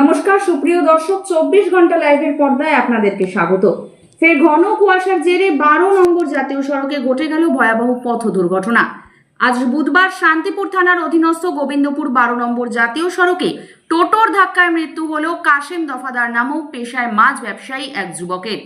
নমস্কার, সুপ্রিয় দর্শক, চব্বিশ ঘণ্টা লাইভের পর্দায় আপনাদেরকে স্বাগত। ফের ঘন কুয়াশার জেরে বারো নম্বর জাতীয় সড়কে ঘটে গেল ভয়াবহ পথ দুর্ঘটনা। আজ বুধবার শান্তিপুর থানার অধীনস্থ গোবিন্দপুর বারো নম্বর জাতীয় সড়কে টোটোর ধাক্কায় মৃত্যু হল কাশেম দফাদার নামক পেশায় মাছ ব্যবসায়ী এক যুবকের।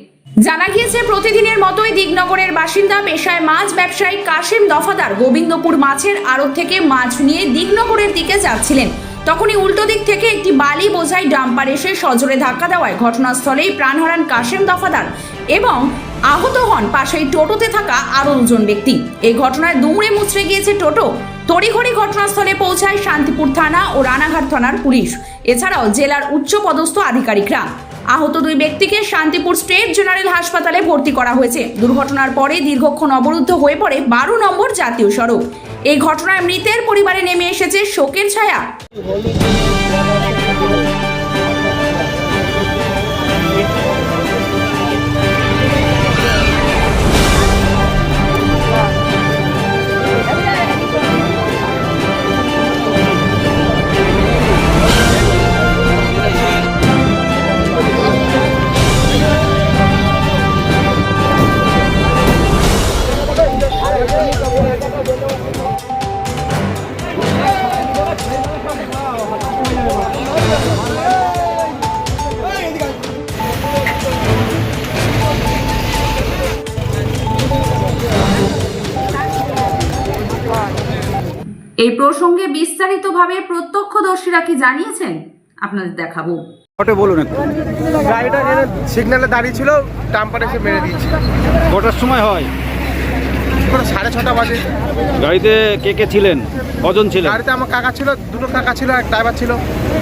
জানা গিয়েছে, প্রতিদিনের মতোই দিগনগরের বাসিন্দা পেশায় মাছ ব্যবসায়ী কাশেম দফাদার গোবিন্দপুর মাছের আড়ত থেকে মাছ নিয়ে দিগনগরের দিকে যাচ্ছিলেন। তখনই উল্টো দিক থেকে একটি বালি বোঝাই ডাম্পার এসে সজোরে ধাক্কা দেওয়ায় ঘটনাস্থলেই প্রাণ হারান কাশেম দফাদার এবং আহত হন পাশেই টোটোতে থাকা আরও দুজন ব্যক্তি। এই ঘটনায় দুমড়ে মুচড়ে গিয়েছে টোটো। তড়িঘড়ি ঘটনাস্থলে পৌঁছায় শান্তিপুর থানা ও রানাঘাট থানার পুলিশ। এছাড়াও জেলার উচ্চপদস্থ আধিকারিকরা। আহত দুই ব্যক্তিকে শান্তিপুর স্টেট জেনারেল হাসপাতালে ভর্তি করা হয়েছে। দুর্ঘটনার পরে দীর্ঘক্ষণ অবরুদ্ধ হয়ে পড়ে বারো নম্বর জাতীয় সড়ক। এই ঘটনায় মৃতের পরিবারে নেমে এসেছে শোকের ছায়া। এই প্রসঙ্গে বিস্তারিতভাবে প্রত্যক্ষদর্শীরা কি জানিয়েছেন? আপনাদের দেখাবো। ওটা বলুন একটু। গাড়িটা সিগন্যালে দাঁড়িয়ে ছিল টাম্পার এসে মেরে দিয়েছে। কটার সময় হয়? সাড়ে ছটা বাজে। গাড়িতে কে কে ছিলেন? কজন ছিলেন? গাড়িতে আমার কাকা ছিল দুটো কাকা ছিল এক ড্রাইভার ছিল।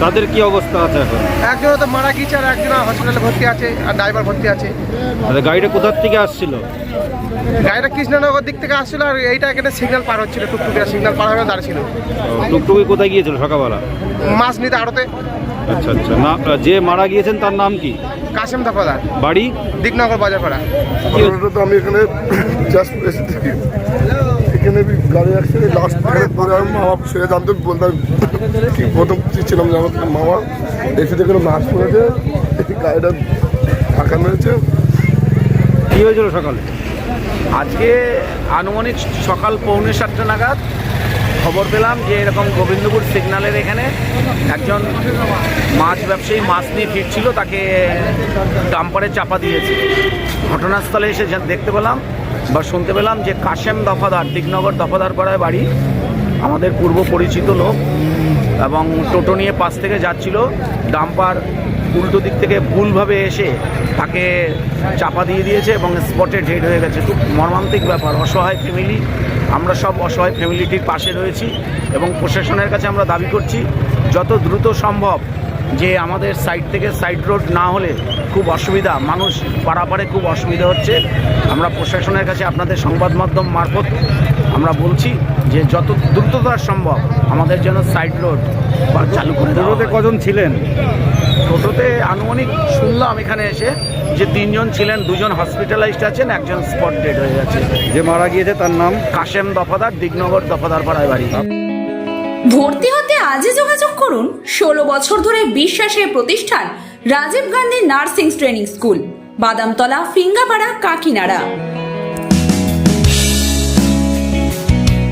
তাদের কি অবস্থা আছে এখন? একজন তো মারা গিয়েছে আর একজন হসপিটালে ভর্তি আছে আর ড্রাইভার ভর্তি আছে। আচ্ছা গাড়িটা কোথার থেকে আসছিল? গাড়িটা কৃষ্ণনগর দিক থেকে আসছিল আর এইটা এখানে সিগন্যাল পার হচ্ছিল টুকটুকিরা সিগন্যাল পার হয়ে দাঁড়িয়ে ছিল ও, টুকটুকি কোথায় গিয়েছিল সকালবেলা? মাছ নিতে আড়তে। আচ্ছা আচ্ছা। না যে মারা গিয়েছেন তার নাম কি? কাশেম দফাদার। বাড়ি? দিকনগর বাজার পাড়া। ঘটনাটা তো আমি এখানে জাস্ট এসে থেকে এখানে গাড়ি অ্যাক্সিডেন্ট লাস্ট এখানে পরে আমি মামা সেটা জানতে বলতাম কি প্রথম ছিলাম যে আমার মামা? এসে দেখলাম নাচ করেছে এই গাড়িটা ধাক্কা মেরেছে। কি হয়েছিল সকালে? আজকে আনুমানিক সকাল পৌনে সাতটা নাগাদ খবর পেলাম যে এরকম গোবিন্দপুর সিগনালের এখানে একজন মাছ ব্যবসায়ী মাছ নিয়ে ফিরছিল, তাকে ডাম্পারে চাপা দিয়েছে। ঘটনাস্থলে এসে দেখতে পেলাম বা শুনতে পেলাম যে কাশেম দফাদার, দিগনগর দফাদার পাড়ায় বাড়ি, আমাদের পূর্ব পরিচিত লোক এবং টোটো নিয়ে পাশ থেকে যাচ্ছিল, ডাম্পার উল্টো দিক থেকে ভুলভাবে এসে তাকে চাপা দিয়ে দিয়েছে এবং স্পটে ডেড হয়ে গেছে। খুব মর্মান্তিক ব্যাপার, অসহায় ফ্যামিলি। আমরা সব অসহায় ফ্যামিলিটির পাশে রয়েছি এবং প্রশাসনের কাছে আমরা দাবি করছি, যত দ্রুত সম্ভব যে আমাদের সাইড থেকে সাইড রোড না হলে খুব অসুবিধা, মানুষ পারাপারে খুব অসুবিধা হচ্ছে। আমরা প্রশাসনের কাছে আপনাদের সংবাদ মাধ্যম মারফত আমরা বলছি যে যত দ্রুততার সম্ভব আমাদের যেন সাইড রোড চালু করে টোটোতে কজন ছিলেন? টোটোতে আনুমানিক শুনলাম এখানে এসে যে তিনজন ছিলেন দুজন হসপিটালাইজড আছেন একজন স্পট ডেড হয়ে গেছে। যে মারা গিয়েছে তার নাম? কাশেম দফাদার দিগনগর দফাদার পাড়ায় বাড়ি। ভর্তি হতে আজই যোগাযোগ করুন। ষোলো বছর ধরে বিশ্বাসের প্রতিষ্ঠান Rajiv Gandhi nursing training school Badamtala Phingapara Kakinara.